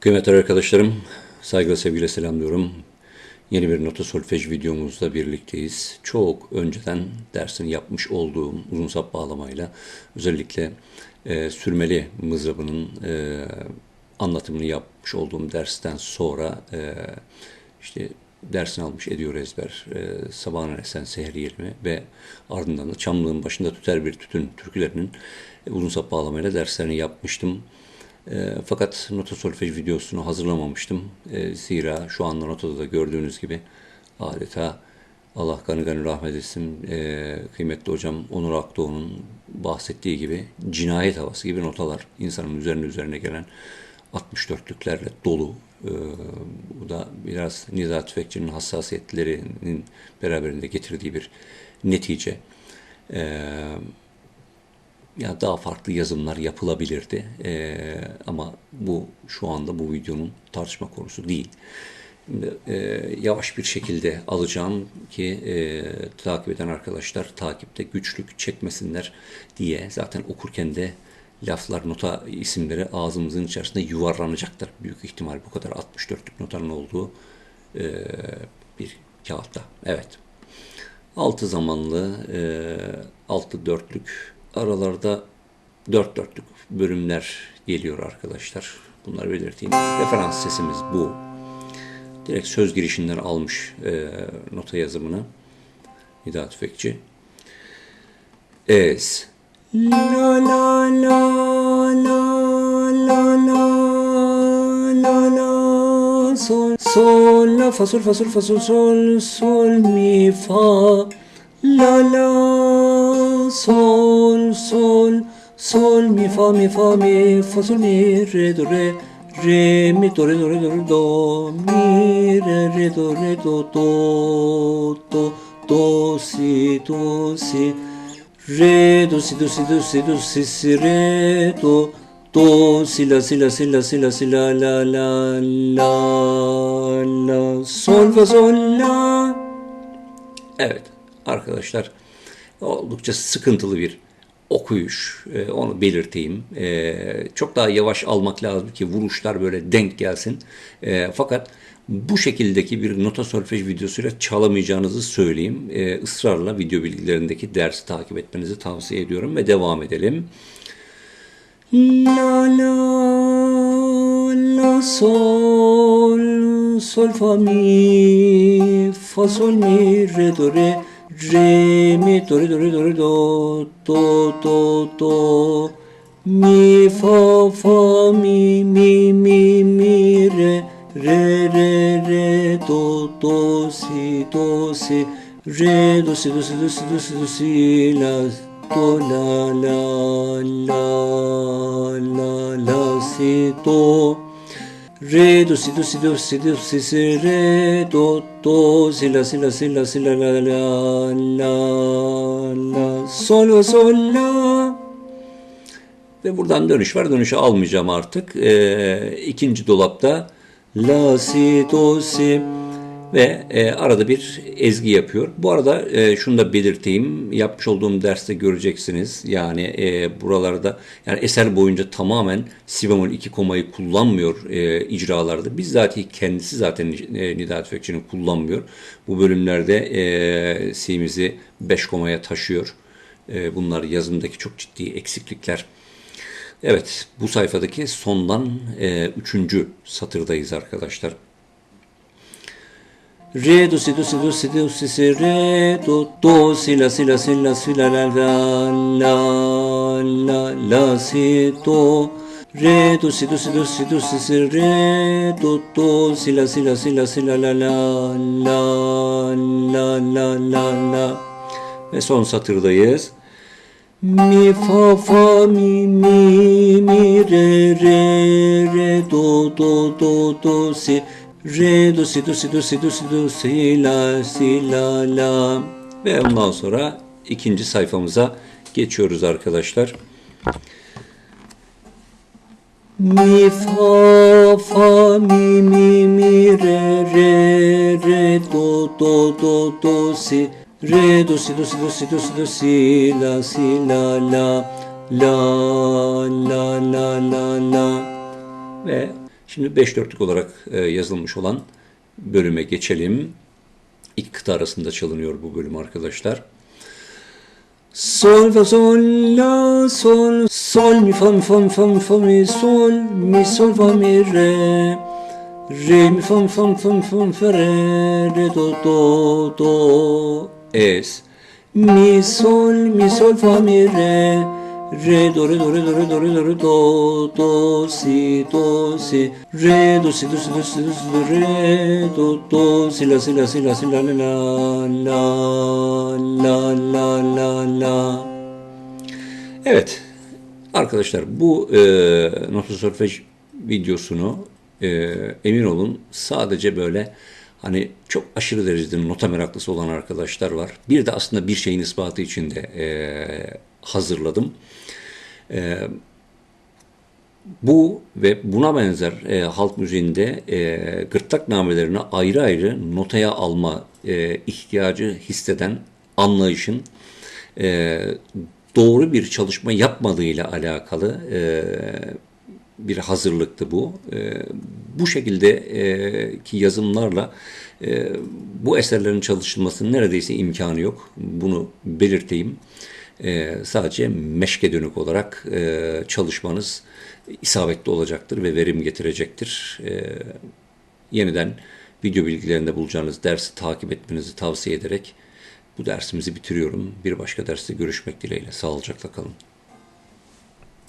Kıymetli arkadaşlarım, saygıyla sevgiyle selamlıyorum. Yeni bir nota solfej videomuzda birlikteyiz. Çok önceden dersini yapmış olduğum uzun sap bağlamayla özellikle e, sürmeli mızrabının e, anlatımını yapmış olduğum dersten sonra e, işte dersini almış ediyor ezber. E, sabahın esen seher yelimi ve ardından da çamlığın başında tüter bir tütün türkülerinin e, uzun sap bağlamayla derslerini yapmıştım. E, fakat nota solfej videosunu hazırlamamıştım. E, zira şu anda notada da gördüğünüz gibi adeta Allah kanı kanı rahmet etsin e, kıymetli hocam Onur Akdoğan'ın bahsettiği gibi cinayet havası gibi notalar insanın üzerine üzerine gelen 64'lüklerle dolu. E, bu da biraz Nida Tüfekçi'nin hassasiyetlerinin beraberinde getirdiği bir netice. E, ya daha farklı yazımlar yapılabilirdi. Ee, ama bu şu anda bu videonun tartışma konusu değil. E, yavaş bir şekilde alacağım ki e, takip eden arkadaşlar takipte güçlük çekmesinler diye zaten okurken de laflar, nota isimleri ağzımızın içerisinde yuvarlanacaktır. Büyük ihtimal bu kadar 64'lük notanın olduğu e, bir kağıtta. Evet. Altı zamanlı, e, altı dörtlük aralarda dört dörtlük bölümler geliyor arkadaşlar. Bunları belirteyim. Referans sesimiz bu. Direkt söz girişinden almış e, nota yazımını. Nida Tüfekçi. Ez. La la la la la la la la sol sol la fa sol fa sol fa sol sol sol mi fa la la sol sol sol mi fa mi fa mi fa sol mi re do re re mi do re do re do re do mi re re do re do do do do si do si re do si do si do si do si si re do do si la si la si la si la si la la la la la sol fa sol la. Evet arkadaşlar oldukça sıkıntılı bir okuyuş Ee, onu belirteyim. Ee, çok daha yavaş almak lazım ki vuruşlar böyle denk gelsin. Ee, fakat bu şekildeki bir nota solfej videosuyla çalamayacağınızı söyleyeyim. Ee, ısrarla video bilgilerindeki dersi takip etmenizi tavsiye ediyorum ve devam edelim. La la la sol sol fa mi fa sol mi re do re re mi do re do re do re do do do do. Mi fa fa mi mi mi mi re re re re do do si do si. Re do si do si do si do si do si la do la la la la la si do Re do si do si do si do si si re do do si la si la si la si la la la la la sol ve sol la ve buradan dönüş var. Dönüşü almayacağım artık. Ee, ikinci dolapta la si do si ve e, arada bir ezgi yapıyor. Bu arada e, şunu da belirteyim. Yapmış olduğum derste göreceksiniz. Yani e, buralarda yani eser boyunca tamamen si bemol 2 komayı kullanmıyor e, icralarda. Bizzat kendisi zaten e, Nida Tüfekçi'nin kullanmıyor. Bu bölümlerde e, si'mizi 5 komaya taşıyor. E, bunlar yazımdaki çok ciddi eksiklikler. Evet bu sayfadaki sondan e, üçüncü satırdayız arkadaşlar. Ρε του σι του σι του σι του σι ρε του το σι λα σι λα σι λα σι λα λα λα λα λα λα σι το Ρε του σι του σι του σι του σι σι ρε του το σι λα σι λα σι λα σι λα λα λα λα λα λα λα λα Εσόν σατυρδοίες Μη φα φα μη μη μη ρε ρε ρε το το το το σι re do si do si do si do si do si la si la la ve ondan sonra ikinci sayfamıza geçiyoruz arkadaşlar. Mi fa fa mi mi mi re re re do do do do si re do si do si do si do si do si la si la la la la la la la ve Şimdi 5 dörtlük olarak e, yazılmış olan bölüme geçelim. İlk kıta arasında çalınıyor bu bölüm arkadaşlar. Sol fa sol la sol sol mi fa mi fa mi fa mi fa mi sol mi sol fa mi re re mi fa mi fa mi fa mi fa mi fa re re do do do es mi sol mi sol fa mi re Re do re do re do re do re do re do do si do si re do si do si do si do si do re do do si la si la si la si la la la la la la la Evet arkadaşlar bu e, notu solfej videosunu e, emin olun sadece böyle Hani çok aşırı derecede nota meraklısı olan arkadaşlar var. Bir de aslında bir şeyin ispatı için de e, hazırladım. E, bu ve buna benzer e, halk müziğinde e, gırtlak namelerini ayrı ayrı notaya alma e, ihtiyacı hisseden anlayışın e, doğru bir çalışma yapmadığıyla alakalı e, bir hazırlıktı bu. E, bu şekilde e, ki yazımlarla e, bu eserlerin çalışılmasının neredeyse imkanı yok. Bunu belirteyim. E, sadece meşke dönük olarak e, çalışmanız isabetli olacaktır ve verim getirecektir. E, yeniden video bilgilerinde bulacağınız dersi takip etmenizi tavsiye ederek bu dersimizi bitiriyorum. Bir başka derste görüşmek dileğiyle. Sağlıcakla kalın.